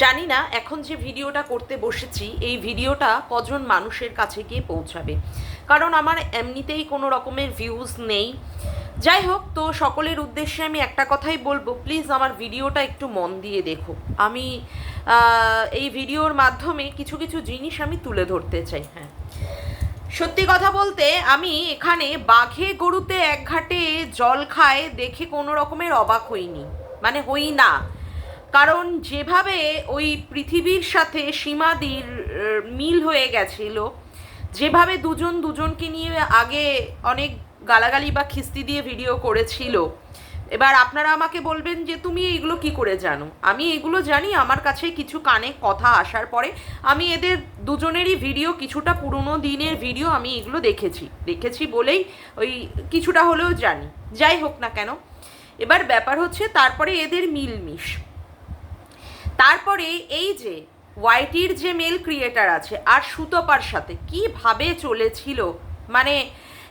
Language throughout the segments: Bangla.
জানি না এখন যে ভিডিওটা করতে বসেছি, এই ভিডিওটা কজন মানুষের কাছে গিয়ে পৌঁছাবে। কারণ আমার এমনিতেই কোনো রকমের ভিউজ নেই। যাই হোক, তো সকলের উদ্দেশ্যে আমি একটা কথাই বলব প্লিজ আমার ভিডিওটা একটু মন দিয়ে দেখো। আমি এই ভিডিওর মাধ্যমে কিছু কিছু জিনিস আমি তুলে ধরতে চাই হ্যাঁ। সত্যি কথা বলতে, আমি এখানে বাঘে গরুতে এক ঘাটে জল খায় দেখে কোনো রকমের অবাক হইনি। মানে হই না। কারণ যেভাবে ওই পৃথিবীর সাথে সীমাদির মিল হয়ে গেছিল, যেভাবে দুজন দুজনকে নিয়ে আগে অনেক গালাগালি বা খিস্তি দিয়ে ভিডিও করেছিল, এবার আপনারা আমাকে বলবেন যে তুমি এগুলো কি করে জানো? আমি এগুলো জানি, আমার কাছে কিছু কানে কথা আসার পরে আমি এদের দুজনেরই ভিডিও, কিছুটা পুরনো দিনের ভিডিও আমি এগুলো দেখেছি। দেখেছি বলেই ওই কিছুটা হলেও জানি। যাই হোক না কেন, এবার ব্যাপার হচ্ছে তারপরে এদের মিলমিশ। তারপরে এই যে ওয়াইটির যে মেল ক্রিয়েটার আছে আর সুতপার সাথে কীভাবে চলেছিল মানে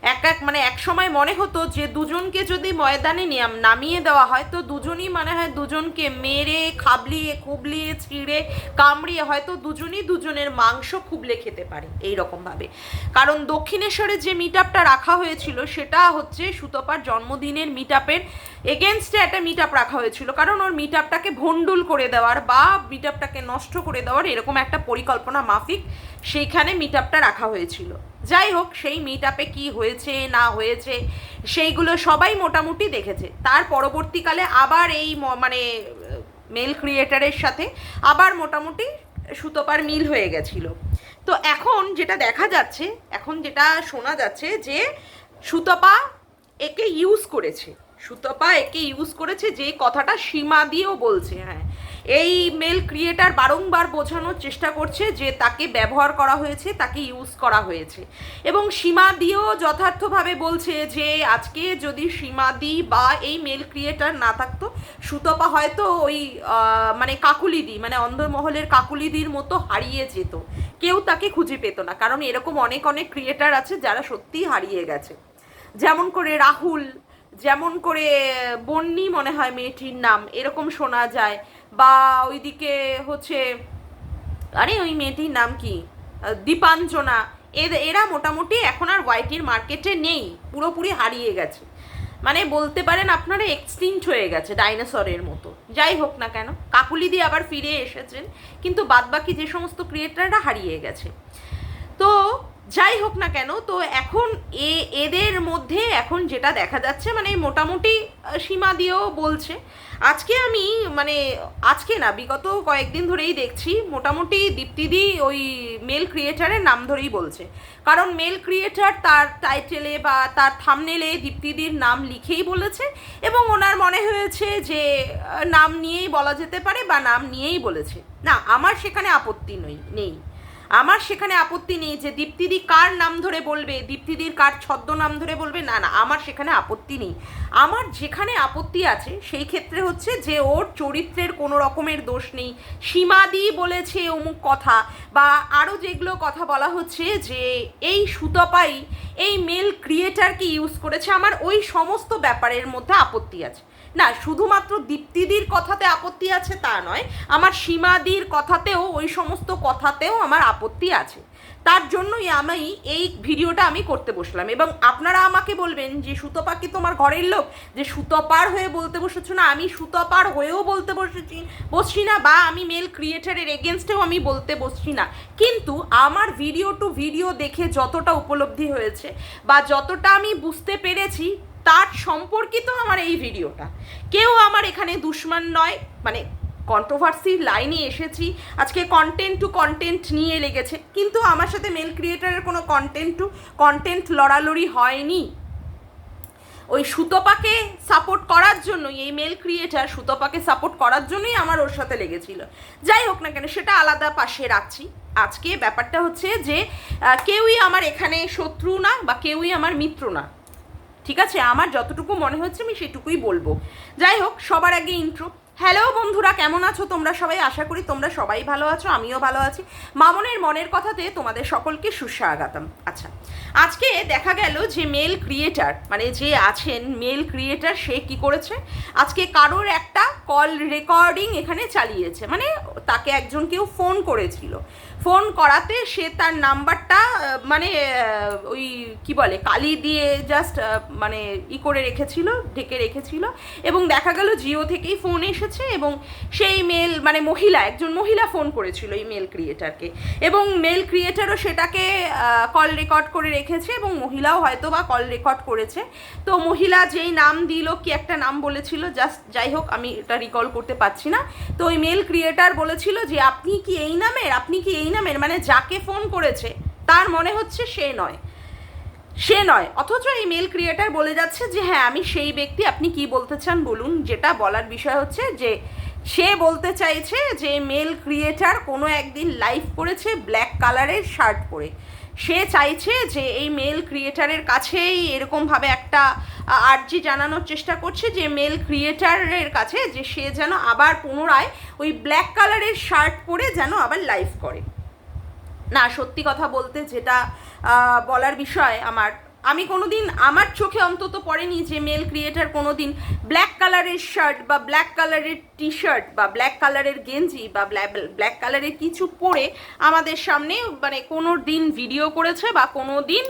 এক এক মানে এক সময় মনে হতো যে দুজনকে যদি ময়দানে নামিয়ে দেওয়া হয়, তো দুজনই মানে হয় দুজনকে মেরে, খাবলিয়ে, খুবলিয়ে, ছিঁড়ে, কামড়িয়ে হয়তো দুজনই দুজনের মাংস খুবলে খেতে পারে এই রকমভাবে কারণ দক্ষিণেশ্বরে যে মিট আপটা রাখা হয়েছিল, সেটা হচ্ছে সুতপার জন্মদিনের মিট আপের এগেনস্টে একটা মিট আপ রাখা হয়েছিল। কারণ ওর মিট আপটাকে ভণ্ডুল করে দেওয়ার বা মিট আপটাকে নষ্ট করে দেওয়ার এরকম একটা পরিকল্পনা মাফিক, সেইখানে মিট আপটা রাখা হয়েছিল। যাই হোক, সেই মিট আপে কী হয়েছে, না হয়েছে, সেইগুলো সবাই মোটামুটি দেখেছে। তার পরবর্তীকালে আবার এই মানে মেল ক্রিয়েটারের সাথে আবার মোটামুটি সুতোপার মিল হয়ে গেছিল। তো এখন যেটা দেখা যাচ্ছে, এখন যেটা শোনা যাচ্ছে যে সুতপা একে ইউজ করেছে। সুতপা একে ইউজ করেছে যে কথাটা সীমা দিয়েও বলছে হ্যাঁ। এই মেল ক্রিয়েটার বারংবার বোঝানোর চেষ্টা করছে যে তাকে ব্যবহার করা হয়েছে, তাকে ইউজ করা হয়েছে। এবং সীমা দিয়েও যথার্থভাবে বলছে যে, আজকে যদি সীমাদি বা এই মেল ক্রিয়েটার না থাকতো, সুতপা হয়তো ওই মানে কাকুলিদি মানে অন্ধমহলের কাকুলিদির মতো হারিয়ে যেত। কেউ তাকে খুঁজে পেত না, কারণ এরকম অনেক অনেক ক্রিয়েটার আছে যারা সত্যিই হারিয়ে গেছে। যেমন করে রাহুল, যেমন করে বন্নি মনে হয় মেয়েটির নাম, এরকম শোনা যায়। বা ওইদিকে হচ্ছে, আরে ওই মেয়েটির নাম কি? দীপাঞ্জনা। এরা মোটামুটি এখন আর ওয়াইটির মার্কেটে নেই, পুরোপুরি হারিয়ে গেছে। মানে বলতে পারেন আপনারা এক্সটিংক্ট হয়ে গেছে ডাইনোসরের মতো। যাই হোক না কেন, কাকুলি দিয়ে আবার ফিরে এসেছেন, কিন্তু বাদবাকি যে সমস্ত ক্রিয়েটাররা হারিয়ে গেছে। তো যাই হোক না কেন, তো এখন এ, এদের মধ্যে এখন যেটা দেখা যাচ্ছে মানে মোটামুটি সীমা দিয়েও বলছে। আজকে আমি মানে আজকে না, বিগত কয়েকদিন ধরেই দেখছি, মোটামুটি দীপ্তিদি ওই মেল ক্রিয়েটারের নাম ধরেই বলছে। কারণ মেল ক্রিয়েটার তার টাইটেলে বা তার থামনেলে দীপ্তিদির নাম লিখেই বলেছে এবং ওনার মনে হয়েছে যে নাম নিয়েই বলা যেতে পারে বা নাম নিয়েই বলেছে। না, আমার সেখানে আপত্তি নই, নেই। আমার সেখানে আপত্তি নেই যে দীপ্তিদি কার নাম ধরে বলবে, দীপ্তিদির কার ছদ্ম নাম ধরে বলবে, না না, আমার সেখানে আপত্তি নেই। আমার যেখানে আপত্তি আছে, সেই ক্ষেত্রে হচ্ছে যে ওর চরিত্রের কোনো রকমের দোষ নেই। সীমাদি বলেছে অমুক কথা, বা আরও যেগুলো কথা বলা হচ্ছে যে এই সুতপাই, এই মেল ক্রিয়েটারকে ইউজ করেছে, আমার ওই সমস্ত ব্যাপারের মধ্যে আপত্তি আছে। না, শুধুমাত্র দীপ্তিদির কথাতে আপত্তি আছে তা নয়, আমার সীমাদির কথাতেও, ওই সমস্ত কথাতেও আমার আপত্তি আছে। তার জন্যই আমি এই ভিডিওটা আমি করতে বসলাম। এবং আপনারা আমাকে বলবেন যে, সুতপা কি তোমার ঘরের লোক? যে, সুতপার হয়ে বলতে বসেছো না, আমি সুতপার হয়েও বলতে বসেছি, বসছি না, বা আমি মেল ক্রিয়েটারের এগেনস্টেও আমি বলতে বসছি না। কিন্তু আমার ভিডিও টু ভিডিও দেখে যতটা উপলব্ধি হয়েছে, বা যতটা আমি বুঝতে পেরেছি, তার সম্পর্কিত আমার এই ভিডিওটা কেউ আমার এখানে দুশ্মন নয় মানে কন্ট্রোভার্সির লাইনে এসেছি। আজকে কন্টেন্ট টু কন্টেন্ট নিয়ে লেগেছে। কিন্তু আমার সাথে মেল ক্রিয়েটারের কোনো কন্টেন্ট টু কন্টেন্ট লড়ালড়ি হয়নি। ওই সুতপাকে সাপোর্ট করার জন্যই, এই মেল ক্রিয়েটার সুতপাকে সাপোর্ট করার জন্যই আমার ওর সাথে লেগেছিল। যাই হোক না কেন, সেটা আলাদা পাশে রাখছি। আজকে ব্যাপারটা হচ্ছে যে কেউই আমার এখানে শত্রু না বা কেউই আমার মিত্র না। ঠিক আছে? আমার যতটুকু মনে হচ্ছে আমি সেটুকুই বলব। যাই হোক, সবার আগে ইন্ট্রো হ্যালো বন্ধুরা, কেমন আছো তোমরা সবাই? আশা করি তোমরা সবাই ভালো আছো, আমিও ভালো আছি। মামনের মনের কথাতে তোমাদের সকলকে সুস্বাগতম। আচ্ছা আজকে দেখা গেল যে মেল ক্রিয়েটার মানে যে আছেন মেল ক্রিয়েটার সে কি করেছে? আজকে কারোর একটা কল রেকর্ডিং এখানে চালিয়েছে। মানে তাকে একজন কেউ ফোন করেছিল। ফোন করাতে সে তার নাম্বারটা মানে ওই কি বলে, কালি দিয়ে জাস্ট মানে ই করে রেখেছিল, ঢেকে রেখেছিল। এবং দেখা গেল জিও থেকেই ফোন এসেছে এবং সেই মেল মানে মহিলা, একজন মহিলা ফোন করেছিল এই মেল ক্রিয়েটারকে এবং মেল ক্রিয়েটারও সেটাকে কল রেকর্ড করে রেখেছে এবং মহিলাও হয়তো বা কল রেকর্ড করেছে। তো মহিলা যেই নাম দিল, কি একটা নাম বলেছিল জাস্ট যাই হোক, আমি এটা রিকল করতে পারছি না। তো ওই মেল ক্রিয়েটার বলেছিল যে, আপনি কি এই নামের? আপনি কি এই নামের? মানে যাকে ফোন করেছে, তার মনে হচ্ছে সে নয়। সে নয়। অথচ এই মেল ক্রিয়েটার বলে যাচ্ছে যে হ্যাঁ আমি সেই ব্যক্তি, আপনি কি বলতে চান বলুন? যেটা বলার বিষয় হচ্ছে যে, সে বলতে চাইছে যে মেল ক্রিয়েটার কোনো একদিন লাইভ করেছে ব্ল্যাক কালারের শার্ট পরে। সে চাইছে যে এই মেল ক্রিয়েটারের কাছেই এরকমভাবে একটা আর্জি জানানোর চেষ্টা করছে যে মেল ক্রিয়েটারের কাছে যে সে যেন আবার পুনরায় ওই ব্ল্যাক কালারের শার্ট পরে যেন আবার লাইভ করে। না, সত্যি কথা বলতে যেটা বলার বিষয় আমার আমি কোনোদিন আমার চোখে অন্তত পড়েনি যে মেল ক্রিয়েটার কোনো দিন ব্ল্যাক কালারের শার্ট বা ব্ল্যাক কালারের টি শার্ট বা ব্ল্যাক কালারের গেঞ্জি বা ব্ল্যাক কালারের কিছু পরে আমাদের সামনে মানে কোনো দিন ভিডিও করেছে বা কোনো দিন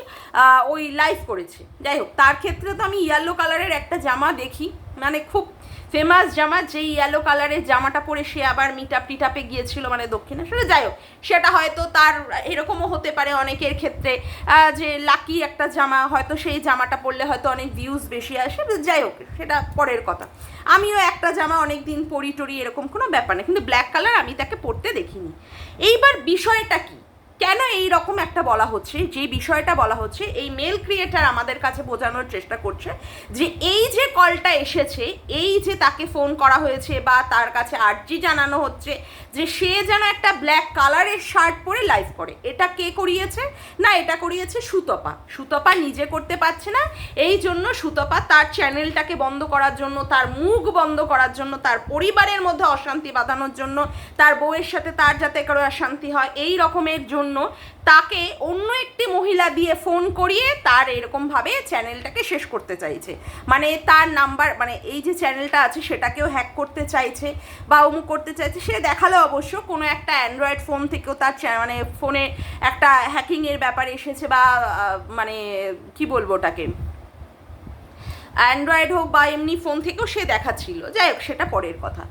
ওই লাইভ করেছে। যাই হোক, তার ক্ষেত্রে তো আমি ইয়েলো কালারের একটা জামা দেখি। মানে খুব ফেমাস জামা, যেই ইয়েলো কালারের জামাটা পরে সে আবার মিটাপ টিটাপে গিয়েছিল মানে দক্ষিণেশ্বরে যাই হোক, সেটা হয়তো তার এরকমও হতে পারে অনেকের ক্ষেত্রে যে লাকি একটা জামা, হয়তো সেই জামাটা পরলে হয়তো অনেক ভিউজ বেশি আসে। যাই হোক, সেটা পরের কথা। আমিও একটা জামা অনেক দিন পরি টরি এরকম কোনো ব্যাপার না, কিন্তু ব্ল্যাক কালার আমি তাকে পরতে দেখিনি। এইবার বিষয়টা কি? কেন এই রকম একটা বলা হচ্ছে, যে বিষয়টা বলা হচ্ছে, এই মেল ক্রিয়েটার আমাদের কাছে বোঝানোর চেষ্টা করছে যে এই যে কলটা এসেছে, এই যে তাকে ফোন করা হয়েছে বা তার কাছে আর্জি জানানো হচ্ছে, যে সে যেন একটা ব্ল্যাক কালারের শার্ট পরে লাইভ করে। এটা কে করিয়েছে? না, এটা করিয়েছে সুতপা। সুতপা নিজে করতে পারছে না। এই জন্য সুতপা তার চ্যানেলটাকে বন্ধ করার জন্য, তার মুখ বন্ধ করার জন্য, তার পরিবারের মধ্যে অশান্তি বাঁধানোর জন্য, তার বউয়ের সাথে তার যাতে কারও অশান্তি হয়, এই রকমের জন্য তাকে অন্য একটি মহিলা দিয়ে ফোন করিয়ে তার এরকমভাবে চ্যানেলটাকে শেষ করতে চাইছে। মানে তার নাম্বার মানে এই যে চ্যানেলটা আছে সেটাকেও হ্যাক করতে চাইছে বা অমুক করতে চাইছে, সে দেখাল অবশ্য কোনো একটা অ্যান্ড্রয়েড ফোন থেকেও তার মানে ফোনে একটা হ্যাকিংয়ের ব্যাপার এসেছে বা মানে কি বলব ওটাকে? অ্যান্ড্রয়েড হোক বা এমনি ফোন থেকেও সে দেখাচ্ছিল। যাই হোক, সেটা পরের কথা।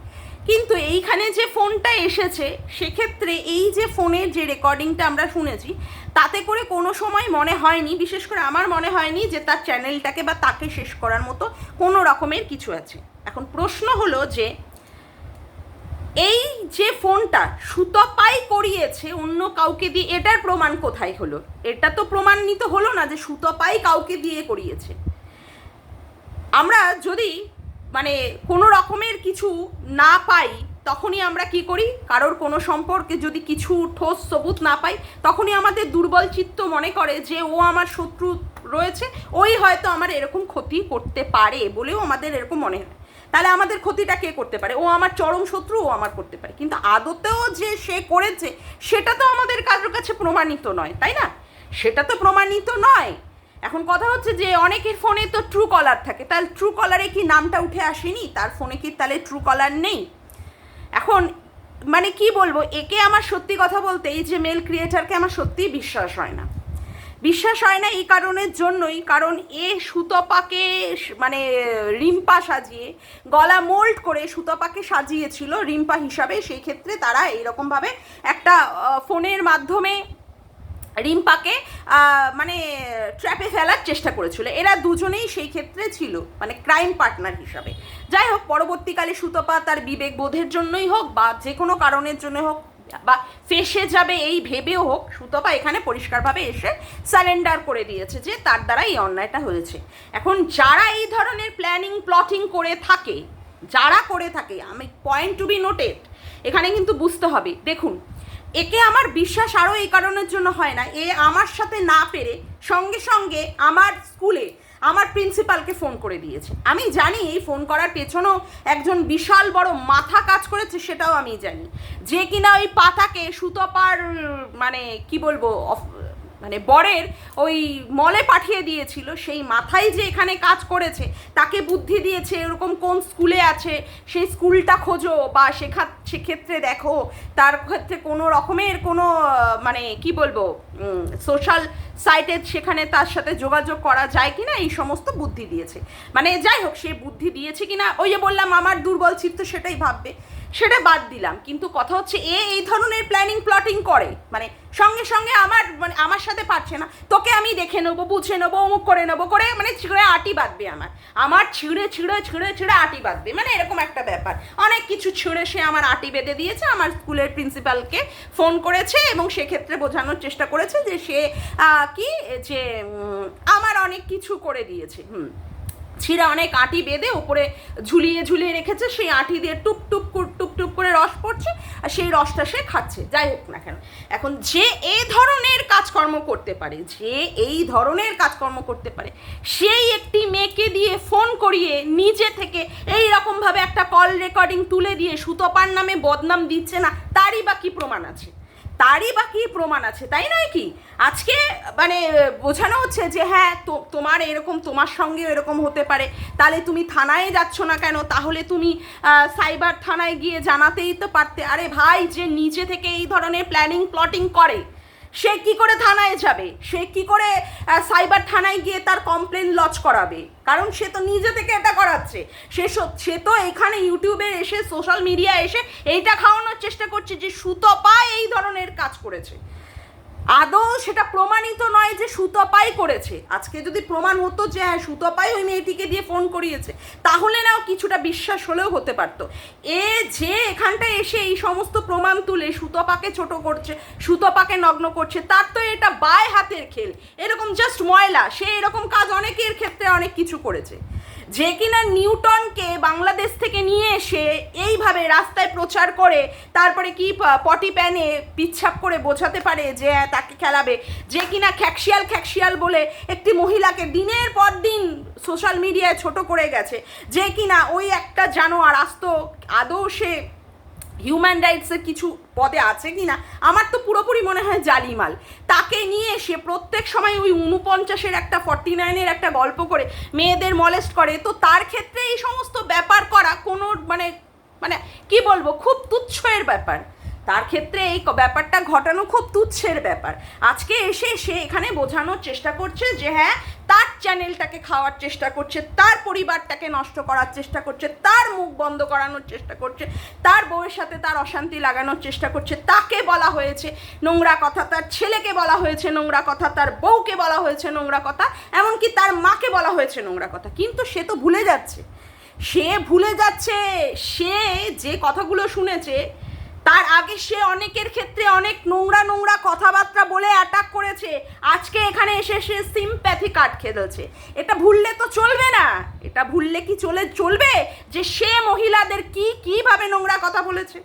কিন্তু এইখানে যে ফোনটা এসেছে, সেক্ষেত্রে এই যে ফোনের যে রেকর্ডিংটা আমরা শুনেছি, তাতে করে কোনো সময় মনে হয়নি, বিশেষ করে আমার মনে হয়নি যে তার চ্যানেলটাকে বা তাকে শেষ করার মতো কোনো রকমের কিছু আছে। এখন প্রশ্ন হলো যে, এই যে ফোনটা সুতপাই করিয়েছে অন্য কাউকে দিয়ে, এটার প্রমাণ কোথায় হলো? এটা তো প্রমাণিত হলো না যে সুতপাই কাউকে দিয়ে করিয়েছে। আমরা যদি মানে কোনো রকমের কিছু না পাই, তখনই আমরা কি করি? কারোর কোনো সম্পর্কে যদি কিছু ঠোস সবুত না পাই, তখনই আমাদের দুর্বল চিত্ত মনে করে যে, ও আমার শত্রু রয়েছে, ওই হয়তো আমার এরকম ক্ষতি করতে পারে বলেও আমাদের এরকম মনে হয়। তাহলে আমাদের ক্ষতিটা কে করতে পারে? ও আমার চরম শত্রু, ও আমার করতে পারে। কিন্তু আদতেও যে সে করেছে, সেটা তো আমাদের কারোর কাছে প্রমাণিত নয়, তাই না? সেটা তো প্রমাণিত নয়। এখন কথা হচ্ছে যে অনেকের ফোনে তো ট্রু কলার থাকে। তাহলে ট্রু কলারে কি নামটা উঠে আসেনি? তার ফোনে কি তাহলে ট্রু কলার নেই? এখন মানে কি বলব, একে আমার সত্যি কথা বলতে এই যে মেল ক্রিয়েটারকে আমার সত্যিই বিশ্বাস হয় না। বিশ্বাস হয় না এই কারণের জন্যই, কারণ এ সুতপাকে মানে রিম্পা সাজিয়ে, গলা মোল্ড করে সুতপাকে সাজিয়েছিল রিম্পা হিসাবে। সেই ক্ষেত্রে তারা এইরকমভাবে একটা ফোনের মাধ্যমে রিম্পাকে মানে ট্র্যাপে ফেলার চেষ্টা করেছিল। এরা দুজনেই সেই ক্ষেত্রে ছিল মানে ক্রাইম পার্টনার হিসাবে। যাই হোক, পরবর্তীকালে সুতপা তার বিবেক বোধের জন্যই হোক বা যে কোনো কারণের জন্য হোক, বা ফেসে যাবে এই ভেবেও হোক, সুতপা এখানে পরিষ্কারভাবে এসে সারেন্ডার করে দিয়েছে যে তার দ্বারা এই অন্যায়টা হয়েছে। এখন যারা এই ধরনের প্ল্যানিং প্লটিং করে থাকে, যারা করে থাকে, আমি পয়েন্ট টু বি নোটেড এখানে কিন্তু বুঝতে হবে। দেখুন একে আমার বিশ্বাস আরও এই কারণের জন্য হয় না। এ আমার সাথে না পেরে সঙ্গে সঙ্গে আমার স্কুলে আমার প্রিন্সিপালকে ফোন করে দিয়েছে। আমি জানি এই ফোন করার পেছনেও একজন বিশাল বড় মাথা কাজ করেছে সেটাও আমি জানি। যে কিনা ওই পাতাকে সুতপার মানে কি বলব মানে বরের ওই মলে পাঠিয়ে দিয়েছিল, সেই মাথায় যে এখানে কাজ করেছে, তাকে বুদ্ধি দিয়েছে, এরকম কোন স্কুলে আছে, সেই স্কুলটা খোঁজো বা শেখা সেক্ষেত্রে দেখো, তার ক্ষেত্রে কোনো রকমের কোনো মানে কি বলব সোশ্যাল সাইটে সেখানে তার সাথে যোগাযোগ করা যায় কি না এই সমস্ত বুদ্ধি দিয়েছে। মানে যাই হোক, সে বুদ্ধি দিয়েছে কিনা, ওই যে বললাম, আমার দুর্বল চিত্ত সেটাই ভাববে। সেটা বাদ দিলাম। কিন্তু কথা হচ্ছে এ এই ধরনের প্ল্যানিং প্লটিং করে। মানে সঙ্গে সঙ্গে আমার মানে আমার সাথে পারছে না। তোকে আমি দেখে নেব, বুঝে নেব, অমুক করে নেব, করে মানে ছিঁড়ে আটি বাঁধবে আমার। আমার ছিঁড়ে ছিঁড়ে ছিঁড়ে ছিঁড়ে আটি বাঁধবে। মানে এরকম একটা ব্যাপার। অনেক কিছু ছিঁড়ে সে আমার আটি বেঁধে দিয়েছে, আমার স্কুলের প্রিন্সিপালকে ফোন করেছে এবং সেক্ষেত্রে বোঝানোর চেষ্টা করেছে যে সে কি? যে আমার অনেক কিছু করে দিয়েছে। হুম। ছিঁড়ে অনেক আটি বেঁধে উপরে ঝুলিয়ে ঝুলিয়ে রেখেছে, সেই আটি দিয়ে টুপ টুপ টুপ টুপ করে রস পড়ছে আর সেই রসটা সে খাচ্ছে, যাই হোক না কেন। এখন যে এই ধরনের কাজকর্ম করতে পারে, যে এই ধরনের কাজকর্ম করতে পারে, সেই একটি মেয়েকে দিয়ে ফোন করিয়ে নিজে থেকে এই রকমভাবে একটা কল রেকর্ডিং তুলে দিয়ে সুতপার নামে বদনাম দিচ্ছে না, তারই বা কি প্রমাণ আছে? তারই বা কী প্রমাণ আছে, তাই নয় কি? আজকে মানে বোঝানো হচ্ছে যে হ্যাঁ তোমার এরকম, তোমার সঙ্গেও এরকম হতে পারে। তাহলে তুমি থানায় যাচ্ছ না কেন? তাহলে তুমি সাইবার থানায় গিয়ে জানাতেই তো পারতে। আরে ভাই, যে নিজে থেকে এই ধরনের প্ল্যানিং প্লটিং করে সে কি করে থানায় যাবে? সে কি করে সাইবার থানায় গিয়ে তার কমপ্লেন লজ করাবে? কারণ সে তো নিজে থেকে এটা করাচ্ছে। সে সো- তো এখানে ইউটিউবে এসে সোশ্যাল মিডিয়া এসে এইটা খাওয়ানোর চেষ্টা করছে যে সুতপা এই ধরনের কাজ করেছে। আদৌ সেটা প্রমাণিত নয় যে সুতপাই করেছে। আজকে যদি প্রমাণ হতো যে হ্যাঁ সুতপাই ওই মেয়েটিকে দিয়ে ফোন করিয়েছে, তাহলে নাও কিছুটা বিশ্বাস হলেও হতে পারতো। এ যে এখানটায় এসে এই সমস্ত প্রমাণ তুলে সুতপাকে ছোট করছে সুতপাকে নগ্ন করছে, তার তো এটা বায় হাতের খেল। এরকম জাস্ট ময়লা, সে এরকম কাজ অনেকের ক্ষেত্রে অনেক কিছু করেছে। যে কিনা নিউটনকে বাংলাদেশ থেকে নিয়ে এসে এইভাবে রাস্তায় প্রচার করে, তারপরে কি পটি প্যানে পিচ্ছাপ করে বোঝাতে পারে যে তাকে খেলাবে। যে কিনা খ্যাকশিয়াল খ্যাকশিয়াল বলে একটি মহিলাকে দিনের পর দিন সোশ্যাল মিডিয়ায় ছোট করে গেছে। যে কিনা ওই একটা জানোয়ার আস্ত আদৌ সে হিউম্যান রাইটসের কিছু পদে আছে কি না আমার তো পুরোপুরি মনে হয় জালিমাল। তাকে নিয়ে সে প্রত্যেক সময় ওই উনপঞ্চাশের একটা, ফর্টি নাইনের একটা গল্প করে মেয়েদের মলেস্ট করে। তো তার ক্ষেত্রে এই সমস্ত ব্যাপার করা কোনো মানে মানে কি বলব, খুব তুচ্ছয়ের ব্যাপার। তার ক্ষেত্রে এই ব্যাপারটা ঘটানো খুব তুচ্ছের ব্যাপার। আজকে এসে সে এখানে বোঝানোর চেষ্টা করছে যে হ্যাঁ তার চ্যানেলটাকে খাওয়ার চেষ্টা করছে, তার পরিবারটাকে নষ্ট করার চেষ্টা করছে, তার মুখ বন্ধ করানোর চেষ্টা করছে, তার বউয়ের সাথে তার অশান্তি লাগানোর চেষ্টা করছে, তাকে বলা হয়েছে নোংরা কথা, তার ছেলেকে বলা হয়েছে নোংরা কথা, তার বউকে বলা হয়েছে নোংরা কথা, এমনকি তার মাকে বলা হয়েছে নোংরা কথা। কিন্তু সে তো ভুলে যাচ্ছে। সে ভুলে যাচ্ছে, সে যে কথাগুলো শুনেছে তার আগে সে অনেকের ক্ষেত্রে অনেক নোংরা নোংরা কথাবার্তা বলে অ্যাটাক করেছে। আজকে এখানে এসে সে সিম্প্যাথি কার্ড খেলেছে। এটা ভুললে তো চলবে না। এটা ভুললে কি চলে, চলবে? যে সে মহিলাদের কি, কীভাবে নোংরা কথা বলেছে?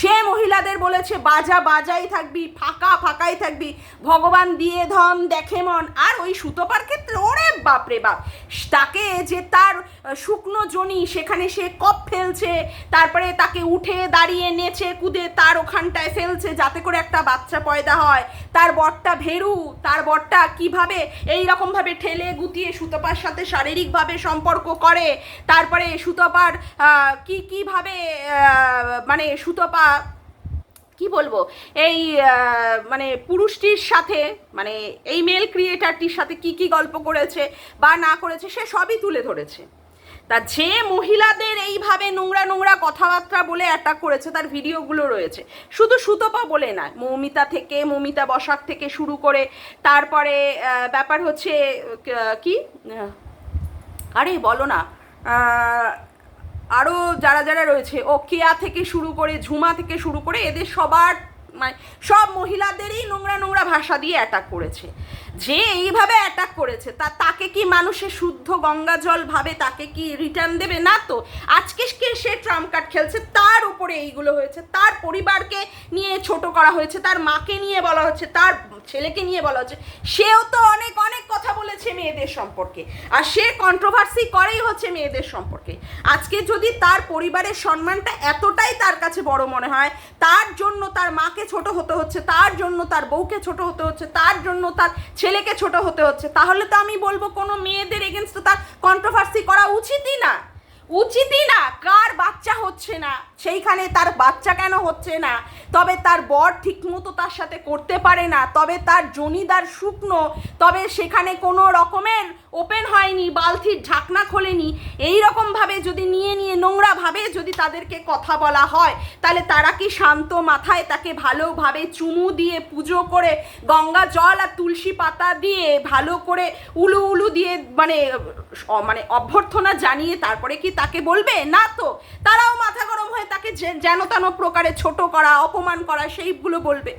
সে মহিলাদের বলেছে, বাজা বাজাই থাকবি, ফাঁকা ফাঁকাই থাকবি। ভগবান দিয়ে ধন, দেখে মন। আর ওই সুতোপার ক্ষেত্রে, ওরে বাপরে বাপ! তাকে যে তার শুকনো জনি, সেখানে সে কপ ফেলছে, তারপরে তাকে উঠে দাঁড়িয়ে নেচে কুদে তার ওখানটায় ফেলছে, যাতে করে একটা বাচ্চা পয়দা হয়। তার বরটা ভেরু, তার বরটা কীভাবে এই রকমভাবে ঠেলে গুতিয়ে সুতপার সাথে শারীরিকভাবে সম্পর্ক করে? তারপরে সুতপার কি, কীভাবে মানে সুতপা কি বলব? এই মানে পুরুষটির সাথে মানে এই মেল ক্রিয়েটারটির সাথে কি কি গল্প করেছে বা না করেছে, সে সবই তুলে ধরেছে। তা যে মহিলাদের এইভাবে নোংরা নোংরা কথাবার্তা বলে অ্যাটাক করেছে, তার ভিডিওগুলো রয়েছে। শুধু সুতপা বলে না, মৌমিতা থেকে, মৌমিতা বসাক থেকে শুরু করে, তারপরে ব্যাপার হচ্ছে কি? আরে বলো না আরও যারা যারা রয়েছে ও কেয়া থেকে শুরু করে, ঝুমা থেকে শুরু করে, এদের সবার মানে সব মহিলাদেরই নোংরা নোংরা ভাষা দিয়ে অ্যাটাক করেছে। যে এইভাবে অ্যাটাক করেছে, তা তাকে কি মানুষের শুদ্ধ গঙ্গা জল ভাবে, তাকে কি রিটার্ন দেবে? না তো। আজকে কে সে ট্রাম্প কার্ড খেলছে, তার উপরে এইগুলো হয়েছে। তার পরিবারকে নিয়ে ছোট করা হয়েছে, তার মাকে নিয়ে বলা হচ্ছে, তার ছেলেকে নিয়ে বলা হচ্ছে। সেও তো অনেক অনেক কথা বলেছে মেয়েদের সম্পর্কে। আর সে কন্ট্রোভার্সি করেই হচ্ছে মেয়েদের সম্পর্কে। আজকে যদি তার পরিবারের সম্মানটা এতটাই তার কাছে বড় মনে হয়, তার জন্য তার মাকে ছোট হতে হচ্ছে, তার জন্য তার বউকে ছোট হতে হচ্ছে, তার জন্য তার ছেলেকে ছোট হতে হচ্ছে। তাহলে তো আমি বলব কোনো মেয়েদের এগেনস্ট তার কন্ট্রোভার্সি করা উচিতই না। উচিতই না, কার বাচ্চা হচ্ছে না, সেইখানে তার বাচ্চা কেন হচ্ছে না, তবে তার বর ঠিকমতো তার সাথে করতে পারে না, তবে তার জনিদার শুকনো, তবে সেখানে কোনো রকমের ওপেন হয়নি, বালতির ঢাকনা খোলেনি, এই রকমভাবে যদি নিয়ে নিয়ে নোংরাভাবে যদি তাদেরকে কথা বলা হয়, তাহলে তারা কি শান্ত মাথায় তাকে ভালোভাবে চুমু দিয়ে পুজো করে, গঙ্গা জল আর তুলসী পাতা দিয়ে ভালো করে উলু উলু দিয়ে মানে মানে অভ্যর্থনা জানিয়ে তারপরে কি তাকে বলবে? না তো। তারাও মাথা গরম হয়ে তাকে যেন তেন প্রকারে ছোট করা, অপমান করা, সেইগুলো বলবে।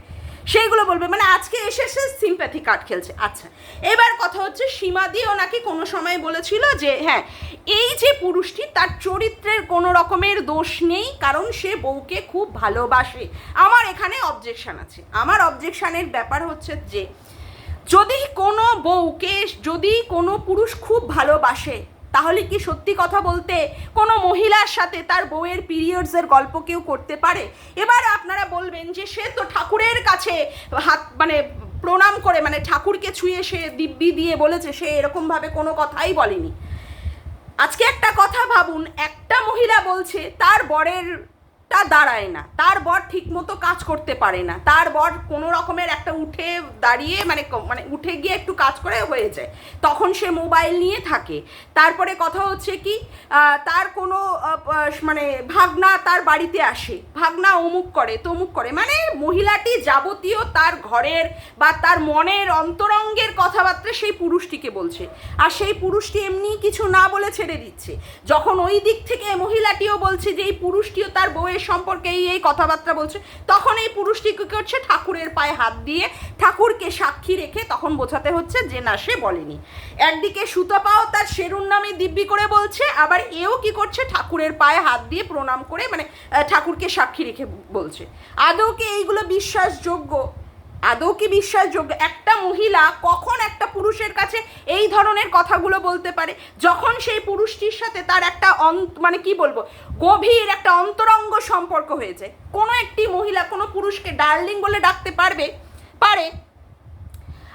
সেইগুলো বলবে। মানে আজকে এসে সে সিম্প্যাথি কার্ড খেলছে। আচ্ছা এবার কথা হচ্ছে, সীমা সীমাদিও নাকি কোনো সময় বলেছিল যে হ্যাঁ এই যে পুরুষটি, তার চরিত্রের কোনো রকমের দোষ নেই, কারণ সে বউকে খুব ভালোবাসে। আমার এখানে অবজেকশন আছে। আমার অবজেকশানের ব্যাপার হচ্ছে যে, যদি কোনো বউকে, যদি কোনো পুরুষ খুব ভালোবাসে তাহলে কি সত্যি কথা বলতে কোনো মহিলার সাথে তার বউয়ের পিরিয়ডসের গল্প কেউ করতে পারে? এবার আপনারা বলবেন যে সে তো ঠাকুরের কাছে হাত মানে প্রণাম করে মানে ঠাকুরকে ছুঁয়ে সে দিব্যি দিয়ে বলেছে, সে এরকমভাবে কোনো কথাই বলেনি। আজকে একটা কথা ভাবুন, একটা মহিলা বলছে তার বরের তা দাঁড়ায় না। তার বর ঠিকমতো কাজ করতে পারে না। তার বর কোনো রকমের একটা উঠে দাঁড়িয়ে মানে মানে উঠে গিয়ে একটু কাজ করে হয়ে যায়। তখন সে মোবাইল নিয়ে থাকে। তারপরে কথা হচ্ছে কি তার কোনো মানে ভাগনা তার বাড়িতে আসে। ভাগনা অমুক করে, তমুক করে। মানে মহিলাটি যাবতীয় তার ঘরের বা তার মনের অন্তরঙ্গের কথাবার্তা সেই পুরুষটিকে বলছে। আর সেই পুরুষটি এমনি কিছু না বলে ছেড়ে দিচ্ছে। যখন ওই দিক থেকে মহিলাটিও বলছে যে, এই পুরুষটিও তার বউয়ের সম্পর্কে এই এই কথাবার্তা বলছে, তখন এই পুরুষটি কী করছে? ঠাকুরের পায়ে হাত দিয়ে ঠাকুরকে সাক্ষী রেখে তখন বোঝাতে হচ্ছে যে না, সে বলেনি। একদিকে সুতপাও তার শেরুন নামে দিব্যি করে বলছে, আবার এও কি করছে? ঠাকুরের পায়ে হাত দিয়ে প্রণাম করে মানে ঠাকুরকে সাক্ষী রেখে বলছে। আদৌকে এইগুলো বিশ্বাসযোগ্য? আদৌ কি বিশ্বাসযোগ্য? একটা মহিলা কখন একটা পুরুষের কাছে এই ধরনের কথাগুলো বলতে পারে? যখন সেই পুরুষটির সাথে তার একটা মানে কি বলব, গভীর একটা অন্তরঙ্গ সম্পর্ক হয়েছে, কোনো একটি মহিলা কোনো পুরুষকে ডার্লিং বলে ডাকতে পারবে? পারে।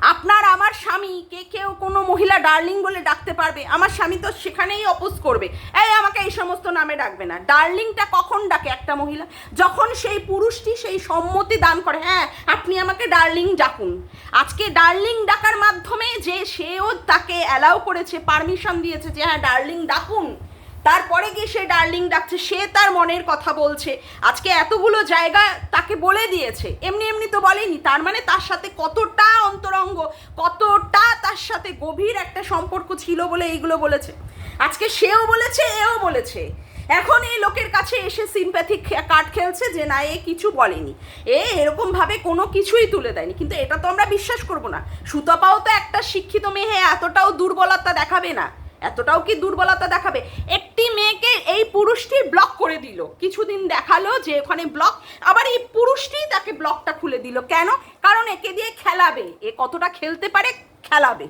আপনার আমার স্বামী, কে কেউ কোনো মহিলা ডার্লিং বলে ডাকতে পারবে? আমার স্বামী তো সেখানেই অপোজ করবে। এই আমাকে এই সমস্ত নামে ডাকবে না। ডার্লিংটা কখন ডাকে একটা মহিলা? যখন সেই পুরুষটি সেই সম্মতি দান করে হ্যাঁ আপনি আমাকে ডার্লিং ডাকুন। আজকে ডার্লিং ডাকার মাধ্যমে যে সেও তাকে অ্যালাউ করেছে পারমিশন দিয়েছে যে হ্যাঁ ডার্লিং ডাকুন। তারপরে গিয়ে সে ডার্লিং ডাকছে, সে তার মনের কথা বলছে। আজকে এতগুলো জায়গা তাকে বলে দিয়েছে। এমনি এমনি তো বলেনি, তার মানে তার সাথে কতটা অন্তরঙ্গ, কতটা তার সাথে গভীর একটা সম্পর্ক ছিল বলে এইগুলো বলেছে। আজকে সেও বলেছে, এও বলেছে। এখন এই লোকের কাছে এসে সিম্প্যাথিক কার্ড খেলছে যে, না, এ কিছু বলেনি। এ এরকম ভাবে কোনো কিছুই তুলে দেয়নি। কিন্তু এটা তো আমরা বিশ্বাস করব না। সুতপাও তো একটা শিক্ষিত মেয়ে, এতটাও দুর্বলতা দেখাবে না। এতটাও কি দুর্বলতা দেখাবে? একটি মেয়েকে এই পুরুষটি ব্লক করে দিল। কিছুদিন দেখাল যে ওখানে ব্লক আবার এই পুরুষটি তাকে ব্লকটা খুলে দিল। কেন? কারণ একে দিয়ে খেলাবে। এ কতটা খেলতে পারে খেলাবে।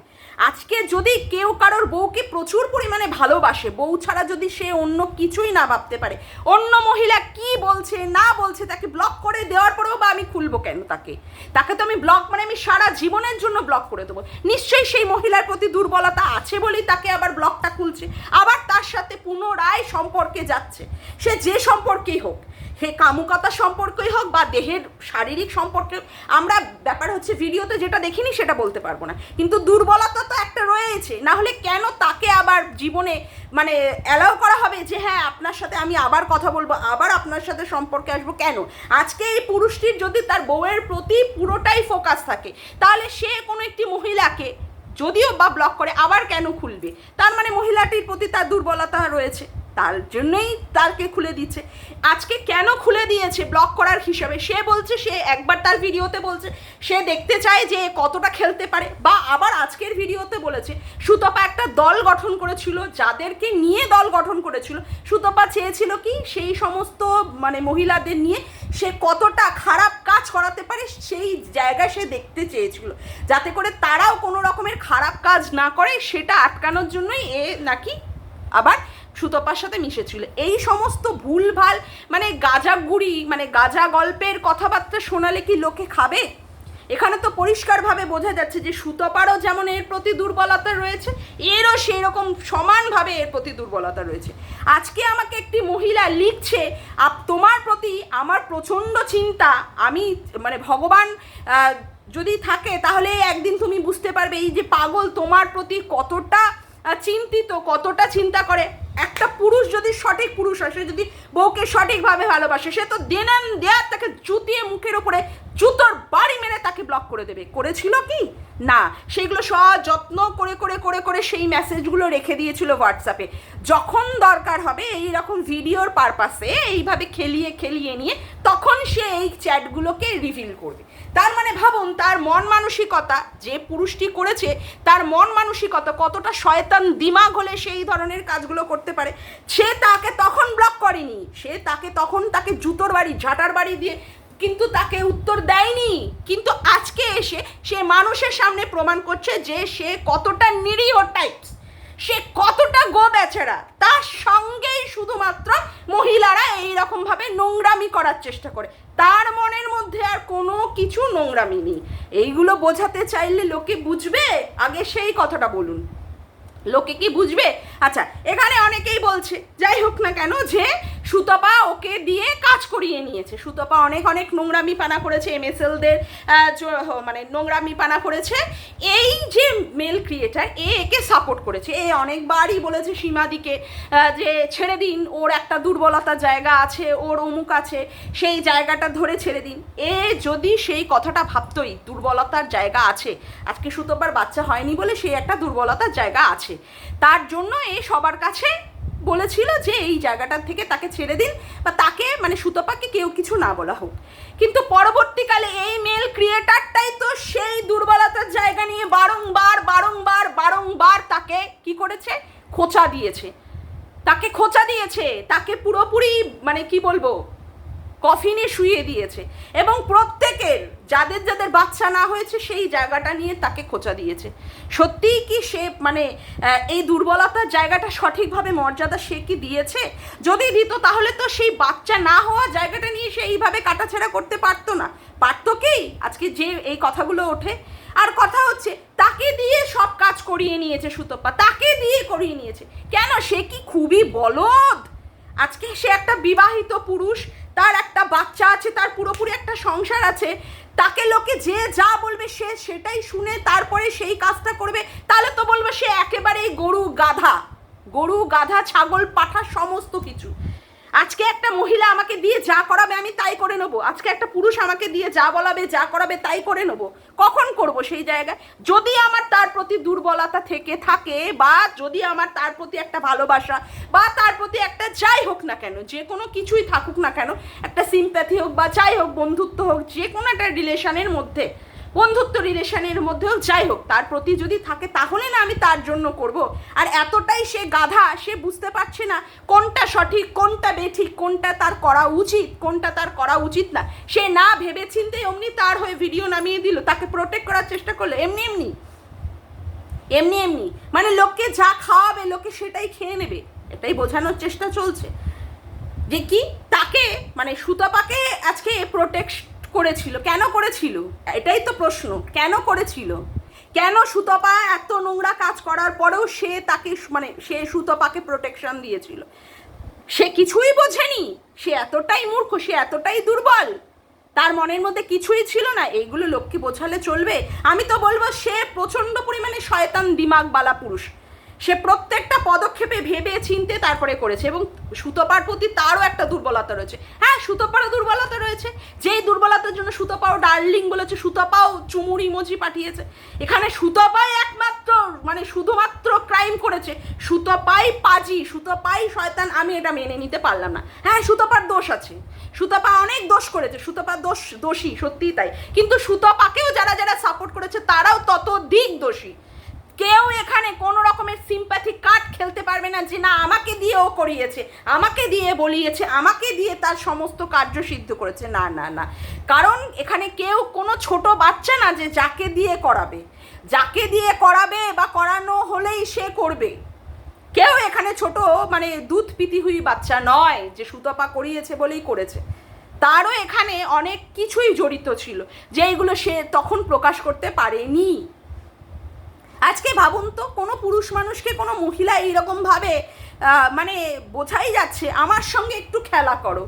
আজকে যদি কেউ কারোর বউকে প্রচুর পরিমাণে ভালোবাসে, বউ ছাড়া যদি সে অন্য কিছুই না ভাবতে পারে, অন্য মহিলা কি বলছে, না বলছে, তাকে ব্লক করে দেওয়ার পরেও বা আমি খুলবো কেন তাকে? তাকে তো আমি ব্লক মানে আমি সারা জীবনের জন্য ব্লক করে দেবো। নিশ্চয়ই সেই মহিলার প্রতি দুর্বলতা আছে বলেই তাকে আবার ব্লকটা খুলছে, আবার তার সাথে পুনরায় সম্পর্কে যাচ্ছে। সে যে সম্পর্কেই হোক হে কামুকতা সম্পর্কই হোক বা দেহের শারীরিক সম্পর্কে, আমরা ব্যাপার হচ্ছে ভিডিওতে যেটা দেখিনি সেটা বলতে পারব না। কিন্তু দুর্বলতা তো একটা রয়েছে। না হলে কেন তাকে আবার জীবনে মানে অ্যালাউ করা হবে যে হ্যাঁ আপনার সাথে আমি আবার কথা বলব, আবার আপনার সাথে সম্পর্কে আসব? কেন? আজকে এই পুরুষটির যদি তার বউয়ের প্রতি পুরোটাই ফোকাস থাকে, তাহলে সে কোনো একটি মহিলাকে যদিও বা ব্লক করে, আবার কেন খুলবে? তার মানে মহিলাটির প্রতি তার দুর্বলতা রয়েছে। তার জন্যই তারকে খুলে দিচ্ছে। আজকে কেন খুলে দিয়েছে ব্লক করার হিসাবে? সে বলছে, সে একবার তার ভিডিওতে বলছে, সে দেখতে চায় যে কতটা খেলতে পারে। বা আবার আজকের ভিডিওতে বলেছে, সুতপা একটা দল গঠন করেছিল, যাদেরকে নিয়ে দল গঠন করেছিল। সুতপা চেয়েছিল কি, সেই সমস্ত মানে মহিলাদের নিয়ে সে কতটা খারাপ কাজ করাতে পারে, সেই জায়গায় সে দেখতে চেয়েছিল। যাতে করে তারাও কোনো রকমের খারাপ কাজ না করে, সেটা আটকানোর জন্যই এ নাকি আবার সুতপার সাথে মিশেছিল। এই সমস্ত ভুলভাল মানে গাজা গুড়ি মানে গাজা গল্পের কথাবার্তা শোনালে কি লোকে খাবে? এখানে তো পরিষ্কারভাবে বোঝা যাচ্ছে যে সুতপারও যেমন এর প্রতি দুর্বলতা রয়েছে, এরও সেই রকম সমানভাবে এর প্রতি দুর্বলতা রয়েছে। আজকে আমাকে একটি মহিলা লিখছে, আপ তোমার প্রতি আমার প্রচণ্ড চিন্তা, আমি মানে ভগবান যদি থাকে তাহলে একদিন তুমি বুঝতে পারবে এই যে পাগল তোমার প্রতি কতটা চিন্তিত, কতটা চিন্তা করে। একটা পুরুষ যদি সঠিক পুরুষ হয়, সে যদি বউকে সঠিকভাবে ভালোবাসে, সে তো দেনান দেয়ার তাকে জুতিয়ে মুখের ওপরে জুতোর বাড়ি মেরে তাকে ব্লক করে দেবে। করেছিল কি? না। সেগুলো সব যত্ন করে করে করে করে সেই মেসেজগুলো রেখে দিয়েছিল হোয়াটসঅ্যাপে যখন দরকার হবে এই রকম ভিডিওর পারপাসে এইভাবে খেলিয়ে খেলিয়ে নিয়ে তখন সে এই চ্যাটগুলোকে রিভিল করবে। তার মানে ভাবুন, তার মন মানসিকতা, যে পুরুষটি করেছে, তার মন মানসিকতা কতটা শয়তান দিমাগ হলে সেই ধরনের কাজগুলো করতে পারে, সে তাকে তখন ব্লক করেনি। সে তাকে তখন তাকে জুতোর বাড়ি, ঝাঁটার বাড়ি দিয়ে কিন্তু তাকে উত্তর দেয়নি। কিন্তু আজকে এসে সে মানুষের সামনে প্রমাণ করছে যে সে কতটা নিরীহ টাইপস সে কতটা গো বেচারা তার সঙ্গেই শুধুমাত্র মহিলারা এই রকম ভাবে নোংরামি করার চেষ্টা করে। তার মনের মধ্যে আর কোনো কিছু নোংরামি নেই। এইগুলো বোঝাতে চাইলে লোকে বুঝবে? আগে সেই কথাটা বলুন। লোকে কি বুঝবে? আচ্ছা এখানে অনেকেই বলছে, যাই হোক না কেন যে সুতপা ওকে দিয়ে কাজ করিয়ে নিয়েছে। সুতপা অনেক অনেক নোংরামি পানা করেছে এমএসএলদের মানে নোংরামি পানা করেছে। এই যে মেল ক্রিয়েটার এ একে সাপোর্ট করেছে। এ অনেকবারই বলেছে সীমাদিকে যে ছেড়ে দিন, ওর একটা দুর্বলতার জায়গা আছে, ওর অমুক আছে, সেই জায়গাটা ধরে ছেড়ে দিন। এ যদি সেই কথাটা ভাবতোই, দুর্বলতার জায়গা আছে, আজকে সুতপার বাচ্চা হয়নি বলে সেই একটা দুর্বলতার জায়গা আছে। তার জন্য এ সবার কাছে বলেছিল যে এই জায়গাটার থেকে তাকে ছেড়ে দিন বা তাকে মানে সুতপাকে কেউ কিছু না বলা হোক। কিন্তু পরবর্তীকালে এই মেল ক্রিয়েটারটাই তো সেই দুর্বলতার জায়গা নিয়ে বারংবার বারংবার বারংবার তাকে কি করেছে? খোঁচা দিয়েছে। তাকে খোঁচা দিয়েছে। তাকে পুরোপুরি মানে কি বলব কফিনে শুয়ে দিয়েছে। এবং প্রত্যেকের, যাদের যাদের বাচ্চা না হয়েছে, সেই জায়গাটা নিয়ে তাকে খোঁচা দিয়েছে। সত্যিই কি সে মানে এই দুর্বলতার জায়গাটা সঠিকভাবে মর্যাদা সে কি দিয়েছে? যদি দিত, তাহলে তো সেই বাচ্চা না হওয়া জায়গাটা নিয়ে সে এইভাবে কাটাছেড়া করতে পারতো না। পারতো কি? আজকে যে এই কথাগুলো ওঠে। আর কথা হচ্ছে, তাকে দিয়ে সব কাজ করিয়ে নিয়েছে সুতপা। তাকে দিয়ে করিয়ে নিয়েছে। কেন? সে কি খুবই বলদ? আজকে সে একটা বিবাহিত পুরুষ তার একটা বাচ্চা আছে, তার পুরোপুরি একটা সংসার আছে, তাকে লোকে যে যা বলবে সে সেটাই শুনে তারপরে সেই কাজটা করবে। তাহলে তো বলব সে একেবারেই গরু গাধা। গরু, গাধা, ছাগল পাঠা সমস্ত কিছু। আজকে একটা মহিলা আমাকে দিয়ে যা করাবে আমি তাই করে নেব। আজকে একটা পুরুষ আমাকে দিয়ে যা বলাবে, যা করাবে তাই করে নেব। কখন করব সেই জায়গায়? যদি আমার তার প্রতি দুর্বলতা থেকে থাকে বা যদি আমার তার প্রতি একটা ভালোবাসা বা তার প্রতি একটা যাই হোক না কেন, যে কোনো কিছুই থাকুক না কেন, একটা সিম্প্যাথি হোক বা যাই হোক, বন্ধুত্ব হোক, যে কোনো একটা রিলেশনের মধ্যে বন্ধুত্ব রিলেশনের মধ্যেও যাই হোক, তার প্রতি যদি থাকে তাহলে না আমি তার জন্য করব। আর এতটাই সে গাধা, সে বুঝতে পারছে না কোনটা সঠিক, কোনটা বেঠিক, কোনটা তার করা উচিত, কোনটা তার করা উচিত না। সে না ভেবে চিন্তে অমনি তার হয়ে ভিডিও নামিয়ে দিল, তাকে প্রোটেক্ট করার চেষ্টা করল। এমনি এমনি এমনি এমনি মানে লোককে যা খাওয়াবে, লোকে সেটাই খেয়ে নেবে, এটাই বোঝানোর চেষ্টা চলছে। যে কি? তাকে মানে সুতাপাকে আজকে প্রোটেক্ট করেছিল? কেন করেছিল? এটাই তো প্রশ্ন। কেন করেছিল? কেন সুতপা এত নোংরা কাজ করার পরেও সে তাকে মানে সে সুতপাকে প্রোটেকশন দিয়েছিল? সে কিছুই বোঝেনি। সে এতটাই মূর্খ, সে এতটাই দুর্বল। তার মনের মধ্যে কিছুই ছিল না। এইগুলো লোককে বোঝালে চলবে। আমি তো বলব সে প্রচণ্ড পরিমাণে শয়তান দিমাগবালা পুরুষ। সে প্রত্যেকটা পদক্ষেপে ভেবে চিনতে তারপরে করেছে এবং সুতপার প্রতি তারও একটা দুর্বলতা রয়েছে। হ্যাঁ সুতপারও দুর্বলতা রয়েছে। যেই দুর্বলতার জন্য সুতপাও ডার্লিং বলেছে, সুতপাও চুমুর ইমোজি পাঠিয়েছে। এখানে সুতপাই একমাত্র মানে শুধুমাত্র ক্রাইম করেছে। সুতপাই পাজি, সুতপাই শয়তান, আমি এটা মেনে নিতে পারলাম না। হ্যাঁ সুতপার দোষ আছে। সুতপা অনেক দোষ করেছে, সুতপা দোষ, দোষী, সত্যিই তাই। কিন্তু সুতপাকেও যারা যারা সাপোর্ট করেছে, তারাও ততোধিক দোষী। কেউ এখানে কোনো রকমের সিম্প্যাথি কার্ড খেলতে পারবে না যে না, আমাকে দিয়ে ও করিয়েছে, আমাকে দিয়ে বলিয়েছে, আমাকে দিয়ে তার সমস্ত কার্য সিদ্ধ করেছে। না না না। কারণ এখানে কেউ কোনো ছোট বাচ্চা না যে যাকে দিয়ে করাবে। যাকে দিয়ে করাবে বা করানো হলেই সে করবে। কেউ এখানে ছোট মানে দুধ পিতি হুই বাচ্চা নয় যে সুতপা করিয়েছে বলেই করেছে। তারও এখানে অনেক কিছুই জড়িত ছিল, যেইগুলো সে তখন প্রকাশ করতে পারেনি। আজকে ভাবুন তো, কোনো পুরুষ মানুষকে কোনো মহিলা এইরকমভাবে মানে বোঝাই যাচ্ছে, আমার সঙ্গে একটু খেলা করো।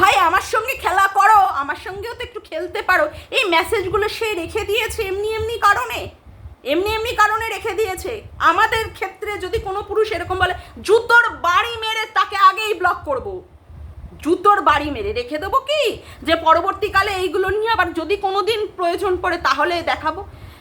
ভাই, আমার সঙ্গে খেলা করো, আমার সঙ্গেও তো একটু খেলতে পারো। এই মেসেজগুলো সে রেখে দিয়েছে এমনি এমনি কারণে? এমনি এমনি কারণে রেখে দিয়েছে? আমাদের ক্ষেত্রে যদি কোনো পুরুষ এরকম বলে, জুতোর বাড়ি মেরে তাকে আগেই ব্লক করব। জুতোর বাড়ি মেরে রেখে দেবো কি? যে পরবর্তীকালে এইগুলো নিয়ে আবার যদি কোনো দিন প্রয়োজন পড়ে তাহলে দেখাবো।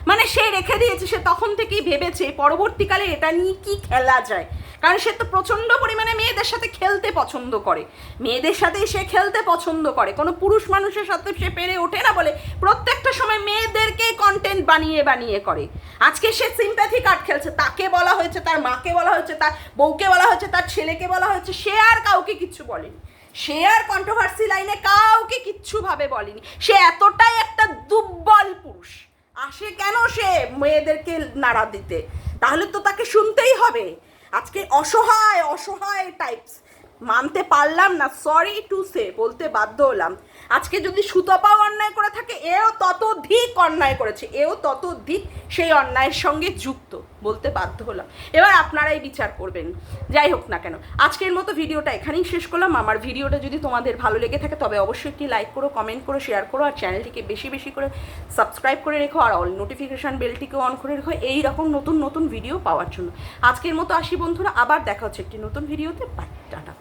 মানে সে রেখে দিয়েছে, সে তখন থেকেই ভেবেছে পরবর্তীকালে এটা নিয়ে কি খেলা যায়। কারণ সে তো প্রচণ্ড পরিমাণে মেয়েদের সাথে খেলতে পছন্দ করে। মেয়েদের সাথে সে খেলতে পছন্দ করে। কোনো পুরুষ মানুষের সাথে সে পেরে ওঠে না বলে প্রত্যেকটা সময় মেয়েদেরকে কন্টেন্ট বানিয়ে বানিয়ে করে। আজকে সে সিম্প্যাথি কার্ড খেলছে, তাকে বলা হয়েছে, তার মাকে বলা হয়েছে, তার বউকে বলা হয়েছে, তার ছেলেকে বলা হয়েছে, সে আর কাউকে কিচ্ছু বলেনি। সে আর কন্ট্রোভার্সি লাইনে কাউকে কিচ্ছু ভাবে বলেনি। সে এতটাই একটা দুর্বল পুরুষ। আসে কেন সে মেয়েদেরকে নাড়া দিতে? তাহলে তো তাকে শুনতেই হবে। আজকে অসহায় অসহায় টাইপস মানতে পারলাম না সরি টু সে বলতে বাধ্য হলাম। আজকে যদি সুতপাও অন্যায় করে থাকে, এও ততোধিক অন্যায় করেছে, এও ততোধিক সেই অন্যায়ের সঙ্গে যুক্ত বলতে বাধ্য হলাম। এবার আপনারাই বিচার করবেন, যাই হোক না কেন। আজকের মতো ভিডিওটা এখানেই শেষ করলাম। আমার ভিডিওটা যদি তোমাদের ভালো লেগে থাকে, তবে অবশ্যই একটি লাইক করো, কমেন্ট করো, শেয়ার করো, আর চ্যানেলটিকে বেশি বেশি করে সাবস্ক্রাইব করে রেখো, আর অল নোটিফিকেশান বেলটিকে অন করে রেখো, এই রকম নতুন নতুন ভিডিও পাওয়ার জন্য। আজকের মতো আসি বন্ধুরা, আবার দেখা হচ্ছে একটি নতুন ভিডিওতে। Bye, tata.